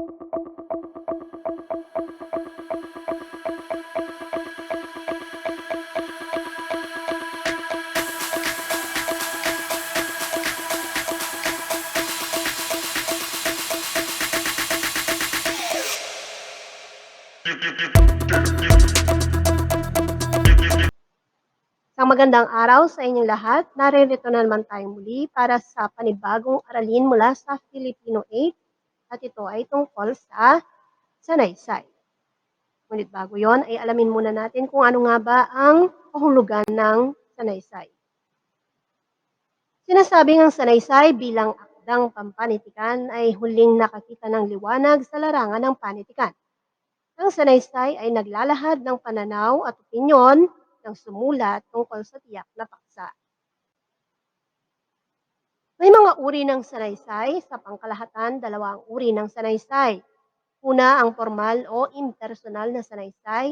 Isang magandang araw sa inyong lahat. Naririto na naman tayo muli para sa panibagong aralin mula sa Filipino 8 at ito ay tungkol sa sanaysay. Ngunit bago yon ay alamin muna natin kung ano nga ba ang kahulugan ng sanaysay. Sinasabing ang sanaysay bilang akdang pampanitikan ay huling nakakita ng liwanag sa larangan ng panitikan. Ang sanaysay ay naglalahad ng pananaw at opinyon ng sumulat tungkol sa tiyak na paksa. May mga uri ng sanaysay sa pangkalahatan, dalawang uri ng sanaysay. Una, ang formal o impersonal na sanaysay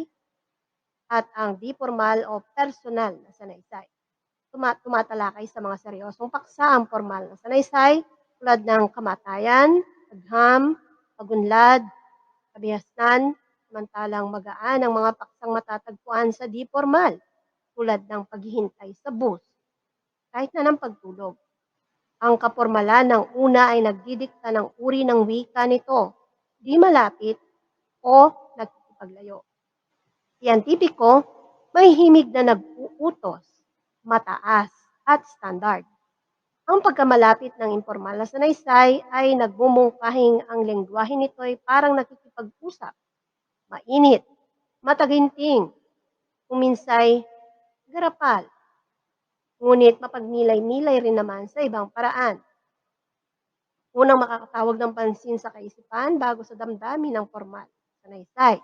at ang di formal o personal na sanaysay. Tuma- tumatalakay sa mga seryosong paksa ang formal na sanaysay tulad ng kamatayan, agham, pagunlad, kabihasnan, samantalang magaan ang mga paksang matatagpuan sa di formal tulad ng paghihintay sa bus, kahit na ng pagtulog. Ang kapormalan ng una ay nagdidikta ng uri ng wika nito, di malapit o nagkikipaglayo. Siyentipiko, may himig na nag-uutos, mataas at standard. Ang pagkamalapit ng informal na sanaysay ay nagmumungkahing ang lengguwahe nito ay parang nakikipag-usap mainit, mataginting, kuminsay garapal. Ngunit mapagnilay-nilay rin naman sa ibang paraan. Unang makakatawag ng pansin sa kaisipan bago sa damdamin ng formal, sanaysay.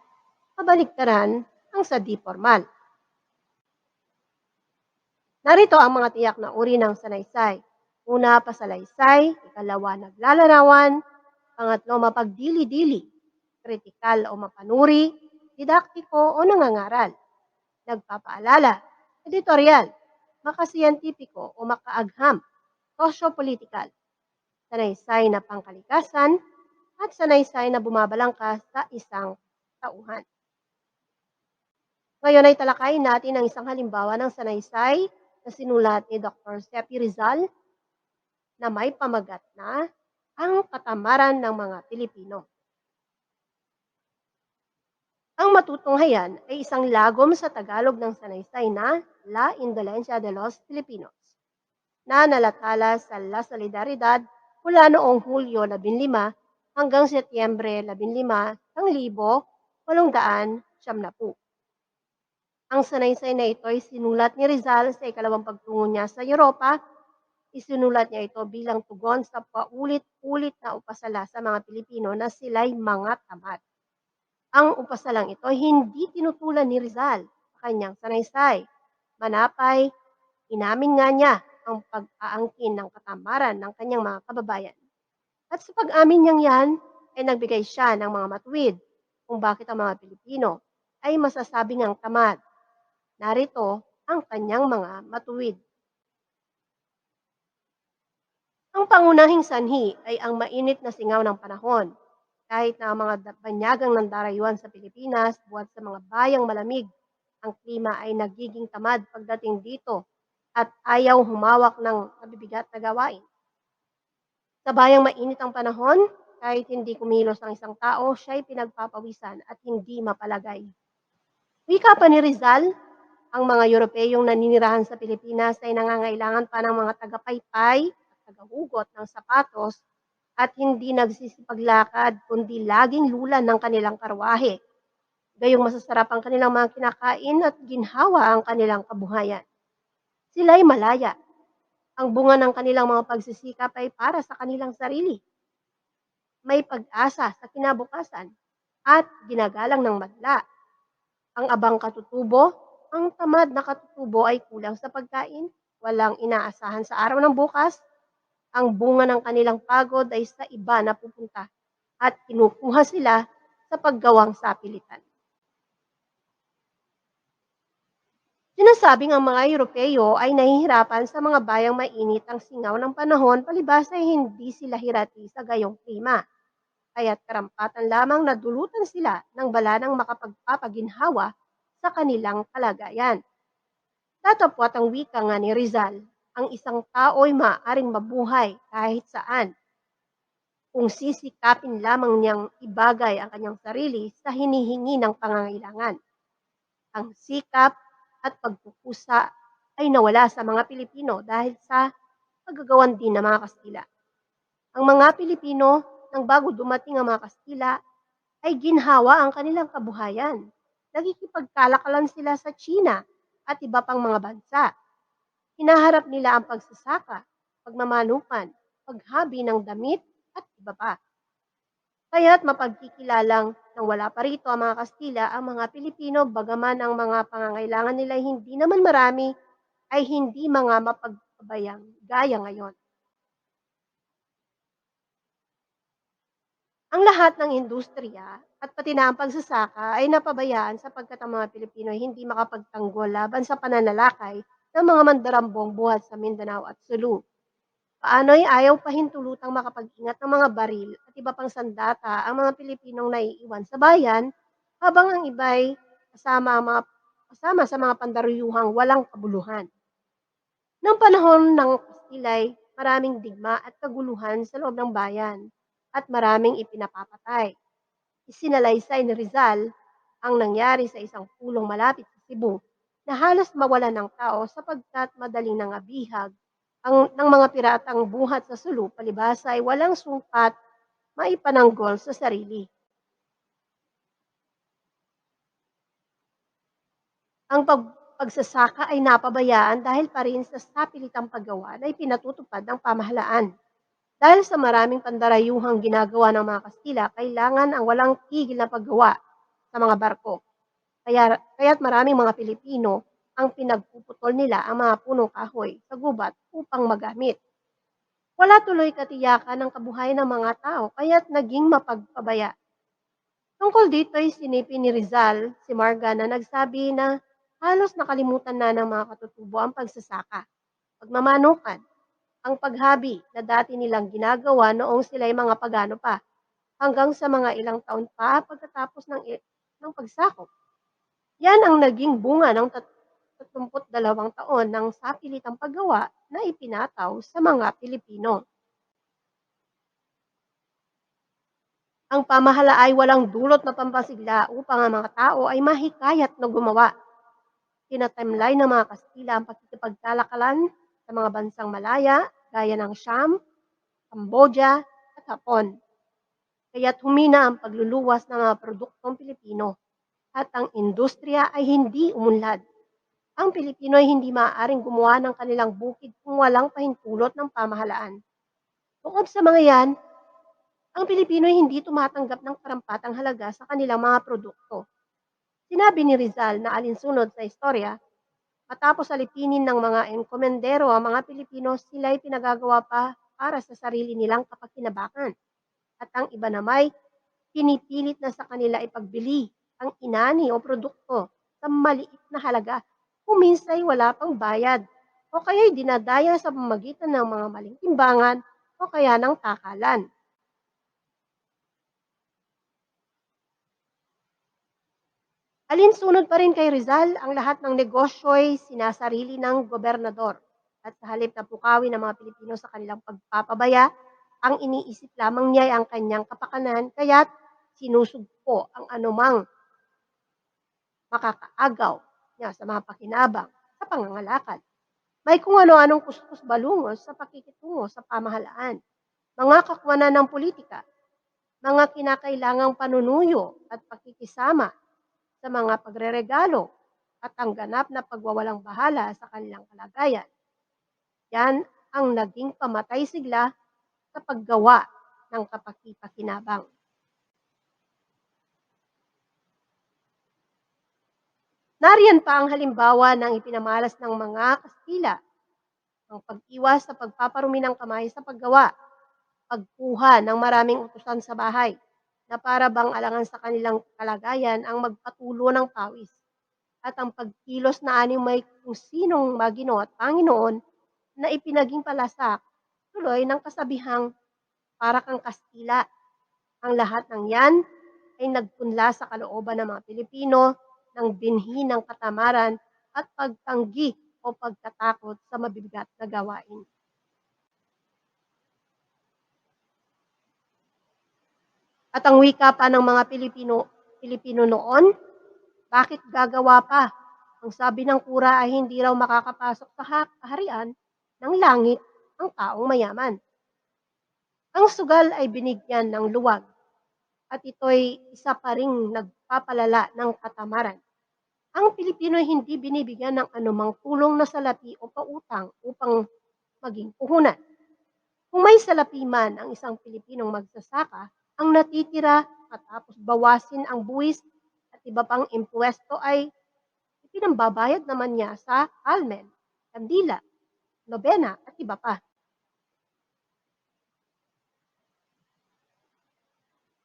Kabaliktaran ang sa di formal. Narito ang mga tiyak na uri ng sanaysay. Una, pasalaysay. Ikalawa, naglalarawan. Pangatlo, mapagdili-dili kritikal o mapanuri, didaktiko o nangangaral, nagpapaalala, editorial, makasiyentipiko o makaagham, sosyo-politikal, sanaysay na pangkalikasan, at sanaysay na bumabalangkas sa isang tauhan. Ngayon ay talakayin natin ang isang halimbawa ng sanaysay na sinulat ni Dr. Sepi Rizal na may pamagat na ang katamaran ng mga Pilipino. Ang matutunghayan ay isang lagom sa Tagalog ng sanaysay na La Indolencia de los Filipinos na nalatala sa La Solidaridad mula noong Hulyo 15 hanggang Setyembre 15 ng 1870. Ang sanaysay na ito ay sinulat ni Rizal sa ikalawang pagtungo niya sa Europa. Isinulat niya ito bilang tugon sa paulit-ulit na upasala sa mga Pilipino na sila'y mga tamad ang upasalang ito hindi tinutulan ni Rizal sa kanyang sanaysay. Manapay, inamin nga niya ang pag-aangkin ng katamaran ng kanyang mga kababayan. At sa pag-amin niyang yan, ay nagbigay siya ng mga matuwid kung bakit ang mga Pilipino ay masasabing ang tamad. Narito ang kanyang mga matuwid. Ang pangunahing sanhi ay ang mainit na singaw ng panahon kahit na ang mga banyagang ng darayuan sa Pilipinas, buhat sa mga bayang malamig, ang klima ay nagiging tamad pagdating dito at ayaw humawak ng mabibigat na gawain. Sa bayang mainit ang panahon, kahit hindi kumilos ang isang tao, siya ay pinagpapawisan at hindi mapalagay. Wika pa ni Rizal, ang mga Europeyong naninirahan sa Pilipinas ay nangangailangan pa ng mga tagapaypay at tagahugot ng sapatos at hindi nagsisipaglakad kundi laging lulan ng kanilang karwahe. Gayong masasarap ang kanilang mga kinakain at ginhawa ang kanilang kabuhayan. Sila'y malaya. Ang bunga ng kanilang mga pagsisikap ay para sa kanilang sarili. May pag-asa sa kinabukasan at ginagalang ng madla. Ang abang katutubo, ang tamad na katutubo ay kulang sa pagkain, walang inaasahan sa araw ng bukas, ang bunga ng kanilang pagod ay sa iba na pupunta at kinukuha sila sa paggawang sapilitan. Sinasabing ang mga Europeo ay nahihirapan sa mga bayang mainit ang singaw ng panahon palibas ay hindi sila hirati sa gayong klima. kaya't karampatan lamang na dulutan sila ng balanang makapagpapaginhawa sa kanilang kalagayan. Tatapwat ang wika nga ni Rizal, ang isang tao'y maaaring mabuhay kahit saan kung sisikapin lamang niyang ibagay ang kanyang sarili sa hinihingi ng pangangailangan. Ang sikap at pagkukusa ay nawala sa mga Pilipino dahil sa paggagawan din ng mga Kastila. Ang mga Pilipino, nang bago dumating ang mga Kastila, ay ginhawa ang kanilang kabuhayan. Nagkikipagkalakalan sila sa China at iba pang mga bansa. Hinaharap nila ang pagsasaka, pagmamanukan, paghabi ng damit at iba pa. Kaya't mapagkikilalang nang wala pa rito ang mga Kastila, ang mga Pilipino, bagaman ang mga pangangailangan nila hindi naman marami, ay hindi mga mapagpabayang gaya ngayon. Ang lahat ng industriya at pati na ang pagsasaka ay napabayaan sapagkat ang mga Pilipino ay hindi makapagtanggol laban sa pananalakay ng mga mandarambong buhat sa Mindanao at Sulu. Paano'y ayaw pahintulutang makapag-ingat ng mga baril at iba pang sandata ang mga Pilipinong naiiwan sa bayan habang ang iba'y kasama, ang mga, kasama sa mga pandaruyuhang walang kabuluhan. Noong panahon ng Kastilay, maraming digma at kaguluhan sa loob ng bayan at maraming ipinapapatay. Isinalaysay ni Rizal ang nangyari sa isang pulong malapit sa Cebu na halos mawala ng tao sapagkat madaling nangabihag ang, ng mga piratang buhat sa Sulu palibhasa ay walang sungkat maipananggol sa sarili. Ang pag, pagsasaka ay napabayaan dahil pa rin sa sapilitang paggawa na ipinatutupad ng pamahalaan. Dahil sa maraming pandarayuhang ginagawa ng mga Kastila, kailangan ang walang tigil na paggawa sa mga barko. Kaya, kaya't maraming mga Pilipino ang pinagpuputol nila ang mga punong kahoy sa gubat upang magamit. Wala tuloy katiyakan ng kabuhayan ng mga tao kaya't naging mapagpabaya. Tungkol dito ay sinipin ni Rizal si Marga na nagsabi na halos nakalimutan na ng mga katutubo ang pagsasaka, pagmamanukan, ang paghabi na dati nilang ginagawa noong sila'y mga pagano pa, hanggang sa mga ilang taon pa pagkatapos ng, ng pagsakop. Yan ang naging bunga ng 32 taon ng sapilitang paggawa na ipinataw sa mga Pilipino. Ang pamahala ay walang dulot na pampasigla upang ang mga tao ay mahikayat na gumawa. Tinatimeline ng mga Kastila ang pakikipagkalakalan sa mga bansang malaya gaya ng Siam, Cambodia at Hapon. Kaya't humina ang pagluluwas ng mga produktong Pilipino at ang industriya ay hindi umunlad. Ang Pilipino ay hindi maaaring gumawa ng kanilang bukid kung walang pahintulot ng pamahalaan. Bukod sa mga yan, ang Pilipino ay hindi tumatanggap ng karampatang halaga sa kanilang mga produkto. Sinabi ni Rizal na alinsunod sa istorya, matapos alipinin ng mga enkomendero ang mga Pilipino, sila ay pinagagawa pa para sa sarili nilang kapakinabangan. At ang iba namay, pinipilit na sa kanila ipagbili ang inani o produkto sa maliit na halaga kung minsay wala pang bayad o kaya'y dinadaya sa pamagitan ng mga maling timbangan o kaya ng takalan. Alinsunod pa rin kay Rizal, ang lahat ng negosyo'y sinasarili ng gobernador. At sa halip na pukawin ng mga Pilipino sa kanilang pagpapabaya, ang iniisip lamang niya ay ang kanyang kapakanan, kaya't sinusugpo ang anumang makakaagaw niya sa mga pakinabang sa pangangalakal. May kung ano-anong kuskus balungos sa pakikitungo sa pamahalaan, mga kakwanan ng politika, mga kinakailangang panunuyo at pakikisama sa mga pagreregalo at ang ganap na pagwawalang bahala sa kanilang kalagayan. Yan ang naging pamatay sigla sa paggawa ng kapakipakinabang. Nariyan pa ang halimbawa ng ipinamalas ng mga Kastila, ang pag-iwas sa pagpaparumi ng kamay sa paggawa, pagkuha ng maraming utusan sa bahay, na para bang alangan sa kanilang kalagayan ang magpatulo ng pawis, at ang pagkilos na aning may kung sinong magino at Panginoon na ipinaging palasak tuloy ng kasabihang para kang Kastila. Ang lahat ng yan ay nagpunla sa kalooban ng mga Pilipino ng binhi ng katamaran at pagtanggi o pagkatakot sa mabibigat na gawain. At ang wika pa ng mga Pilipino, Pilipino noon, bakit gagawa pa? Ang sabi ng kura ay hindi raw makakapasok sa ha- kaharian ng langit ang taong mayaman. Ang sugal ay binigyan ng luwag at ito'y isa pa ring nagpapalala ng katamaran. Ang Pilipino ay hindi binibigyan ng anumang tulong na salapi o pautang upang maging puhunan. Kung may salapi man ang isang Pilipinong magsasaka, ang natitira katapos bawasin ang buwis at iba pang impwesto ay ipinambabayad naman niya sa almen, kandila, nobena at iba pa.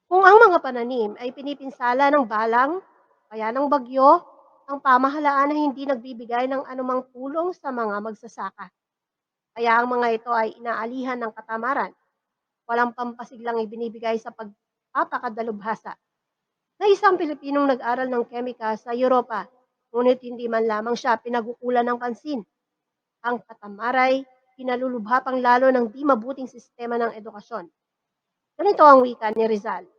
Kung ang mga pananim ay pinipinsala ng balang, kaya ng bagyo, ang pamahalaan ay hindi nagbibigay ng anumang tulong sa mga magsasaka. Kaya ang mga ito ay inaalihan ng katamaran. Walang pampasiglang ibinibigay sa pagpapakadalubhasa. Na isang Pilipinong nag-aral ng kemika sa Europa, ngunit hindi man lamang siya pinagukulan ng pansin. Ang katamaray, pinalulubha pang lalo ng di mabuting sistema ng edukasyon. Ganito ang wika ni Rizal.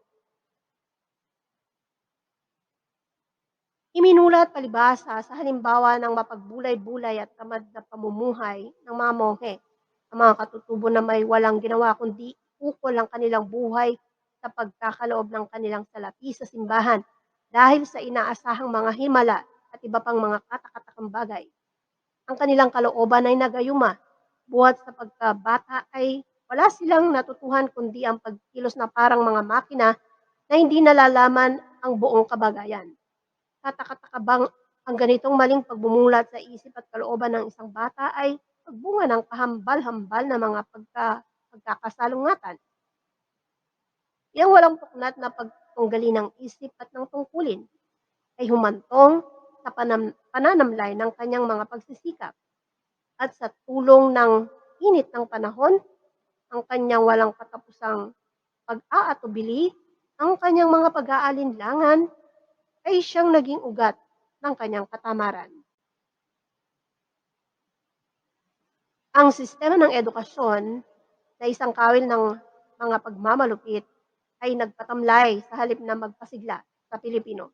Iminulat palibhasa sa halimbawa ng mapagbulay-bulay at tamad na pamumuhay ng mga monghe, ang mga katutubo na may walang ginawa kundi ukol ang kanilang buhay sa pagkakaloob ng kanilang salapi sa simbahan dahil sa inaasahang mga himala at iba pang mga katakatakang bagay. Ang kanilang kalooban ay nagayuma, buhat sa pagkabata ay wala silang natutuhan kundi ang pagkilos na parang mga makina na hindi nalalaman ang buong kabagayan. Katakataka bang ang ganitong maling pagbumulat sa isip at kalooban ng isang bata ay pagbunga ng kahambal-hambal na mga pagka, pagkakasalungatan. Yang walang puknat na pagtunggali ng isip at ng tungkulin ay humantong sa panam, pananamlay ng kanyang mga pagsisikap at sa tulong ng init ng panahon, ang kanyang walang katapusang pag-aatubili, ang kanyang mga pag-aalinlangan ay siyang naging ugat ng kanyang katamaran. Ang sistema ng edukasyon na isang kawil ng mga pagmamalupit ay nagpatamlay sa halip na magpasigla sa Pilipino.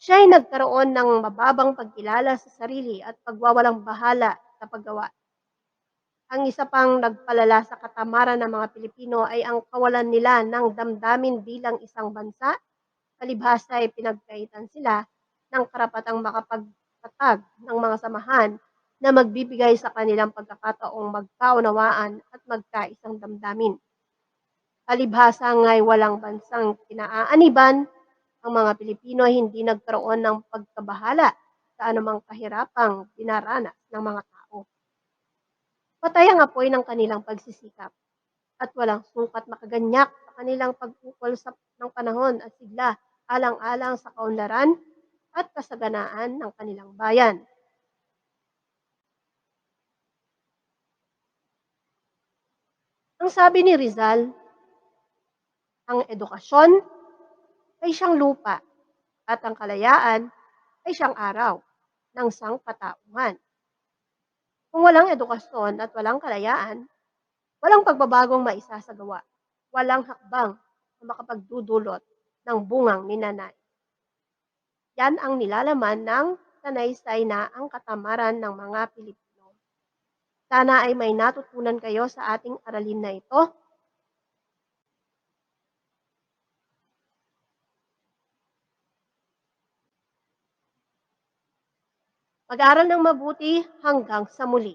Siya ay nagkaroon ng mababang pagkilala sa sarili at pagwawalang bahala sa paggawa. Ang isa pang nagpalala sa katamaran ng mga Pilipino ay ang kawalan nila ng damdamin bilang isang bansa palibhasa ay pinagkaitan sila ng karapatang makapagtatag ng mga samahan na magbibigay sa kanilang pagkakataong magkaunawaan at magkaisang damdamin. Palibhasa nga'y walang bansang kinaaaniban, ang mga Pilipino ay hindi nagkaroon ng pagkabahala sa anumang kahirapang dinaranas ng mga tao. Patay ang apoy ng kanilang pagsisikap at walang sukat makaganyak sa kanilang pag-ukol sa, ng panahon at sigla alang-alang sa kaunlaran at kasaganaan ng kanilang bayan. Ang sabi ni Rizal, ang edukasyon ay siyang lupa at ang kalayaan ay siyang araw ng sangkatauhan. Kung walang edukasyon at walang kalayaan, walang pagbabagong maisasagawa, walang hakbang na makapagdudulot ng bungang minanay. Yan ang nilalaman ng sanaysay na ang katamaran ng mga Pilipino. Sana ay may natutunan kayo sa ating aralin na ito. Mag-aral ng mabuti hanggang sa muli.